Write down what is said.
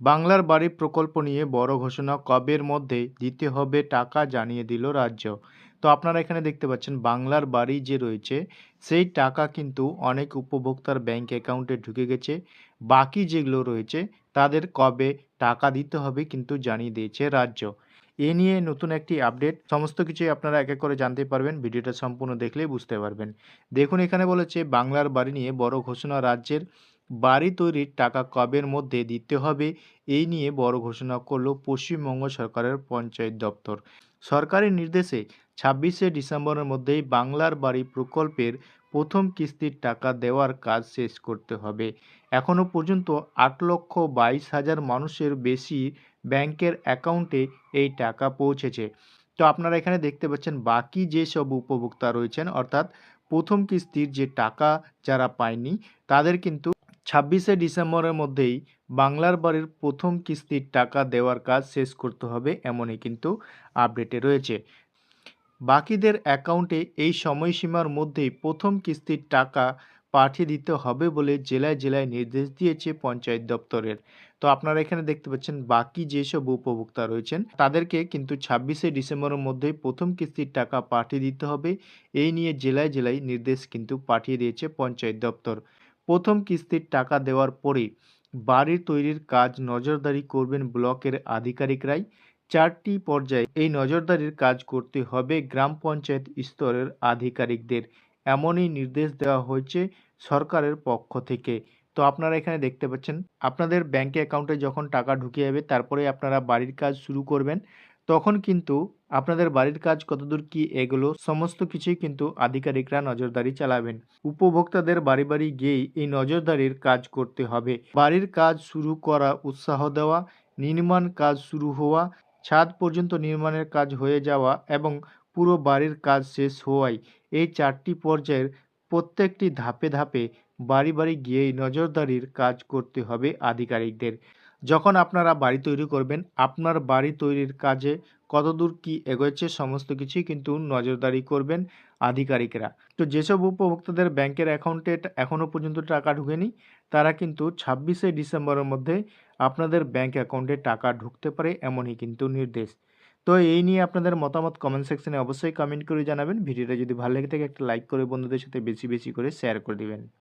বাংলার বাড়ি প্রকল্প নিয়ে বড় ঘোষণা কবের মধ্যে দিতে হবে টাকা জানিয়ে দিল রাজ্য। তো আপনারা এখানে দেখতে পাচ্ছেন, বাংলার বাড়ি যে রয়েছে, সেই টাকা কিন্তু অনেক উপভোক্তার ব্যাংক অ্যাকাউন্টে ঢুকে গেছে। বাকি যেগুলো রয়েছে, তাদের কবে টাকা দিতে হবে কিন্তু জানিয়ে দিয়েছে রাজ্য। এ নিয়ে নতুন একটি আপডেট, সমস্ত কিছুই আপনারা এক এক করে জানতে পারবেন, ভিডিওটা সম্পূর্ণ দেখলেই বুঝতে পারবেন। দেখুন, এখানে বলেছে, বাংলার বাড়ি নিয়ে বড় ঘোষণা রাজ্যের বাড়ি তৈরির টাকা কবের মধ্যে দিতে হবে? এই নিয়ে বড় ঘোষণা করল পশ্চিমবঙ্গ সরকারের পঞ্চায়েত দপ্তর। সরকারি নির্দেশে ছাব্বিশে ডিসেম্বরের মধ্যেই বাংলার বাড়ি প্রকল্পের প্রথম কিস্তির টাকা দেওয়ার কাজ শেষ করতে হবে। এখনও পর্যন্ত আট লক্ষ বাইশ হাজার মানুষের বেশি ব্যাংকের অ্যাকাউন্টে এই টাকা পৌঁছেছে। তো আপনারা এখানে দেখতে পাচ্ছেন বাকি যেসব উপভোক্তা রয়েছেন, অর্থাৎ প্রথম কিস্তির যে টাকা যারা পায়নি, তাদের কিন্তু ছাব্বিশে ডিসেম্বরের মধ্যেই বাংলার বাড়ির প্রথম কিস্তির টাকা দেওয়ার কাজ শেষ করতে হবে এমনই কিন্তু আপডেটে রয়েছে। বাকিদের অ্যাকাউন্টে এই সময়সীমার মধ্যেই প্রথম কিস্তির টাকা পাঠিয়ে দিতে হবে বলে জেলায় জেলায় নির্দেশ দিয়েছে পঞ্চায়েত দপ্তরের। তো আপনারা এখানে দেখতে পাচ্ছেন বাকি যেসব উপভোক্তা রয়েছেন, তাদেরকে কিন্তু ছাব্বিশে ডিসেম্বরের মধ্যেই প্রথম কিস্তির টাকা পাঠিয়ে দিতে হবে। এই নিয়ে জেলায় জেলায় নির্দেশ কিন্তু পাঠিয়ে দিয়েছে পঞ্চায়েত দপ্তর। প্রথম কিস্তির টাকা দেওয়ার পরে বাড়ি তৈরির কাজ নজরদারি করবেন ব্লকের আধিকারিকরাই। চারটি পর্যায়ে এই নজরদারির কাজ করতে হবে গ্রাম পঞ্চায়েত স্তরের আধিকারিকদের। এমনই নির্দেশ দেওয়া হয়েছে সরকারের পক্ষ থেকে। তো আপনারা এখানে দেখতে পাচ্ছেন, আপনাদের ব্যাংকে অ্যাকাউন্টে যখন টাকা ঢুকে যাবে, তারপরে আপনারা বাড়ির কাজ শুরু করবেন। তখন কিন্তু আপনাদের বাড়ির কাজ কতদূর কি এগুলো, সমস্ত কিছুই কিন্তু আধিকারিকরা নজরদারি চালাবেন। উপভোক্তাদের বাড়ি বাড়ি গিয়েই এই নজরদারির কাজ করতে হবে। বাড়ির কাজ শুরু করা, উৎসাহ দেওয়া, নির্মাণ কাজ শুরু হওয়া, ছাদ পর্যন্ত নির্মাণের কাজ হয়ে যাওয়া এবং পুরো বাড়ির কাজ শেষ হওয়াই। এই চারটি পর্যায়ের প্রত্যেকটি ধাপে ধাপে বাড়ি বাড়ি গিয়েই নজরদারির কাজ করতে হবে আধিকারিকদের। যখন আপনারা বাড়ি তৈরি করবেন, আপনার বাড়ি তৈরির কাজে কতদূর কি এগোচ্ছে সমস্ত কিছুই কিন্তু নজরদারি করবেন আধিকারিকরা। তো যেসব উপভোক্তাদের ব্যাংকের অ্যাকাউন্টে এখনও পর্যন্ত টাকা ঢুকেনি, তারা কিন্তু ছাব্বিশে ডিসেম্বরের মধ্যে আপনাদের ব্যাংক অ্যাকাউন্টে টাকা ঢুকতে পারে এমনই কিন্তু নির্দেশ। তো এই নিয়ে আপনাদের মতামত কমেন্ট সেকশনে অবশ্যই কমেন্ট করে জানাবেন। ভিডিওটা যদি ভালো লেগে থাকে, একটা লাইক করে বন্ধুদের সাথে বেশি বেশি করে শেয়ার করে দিবেন।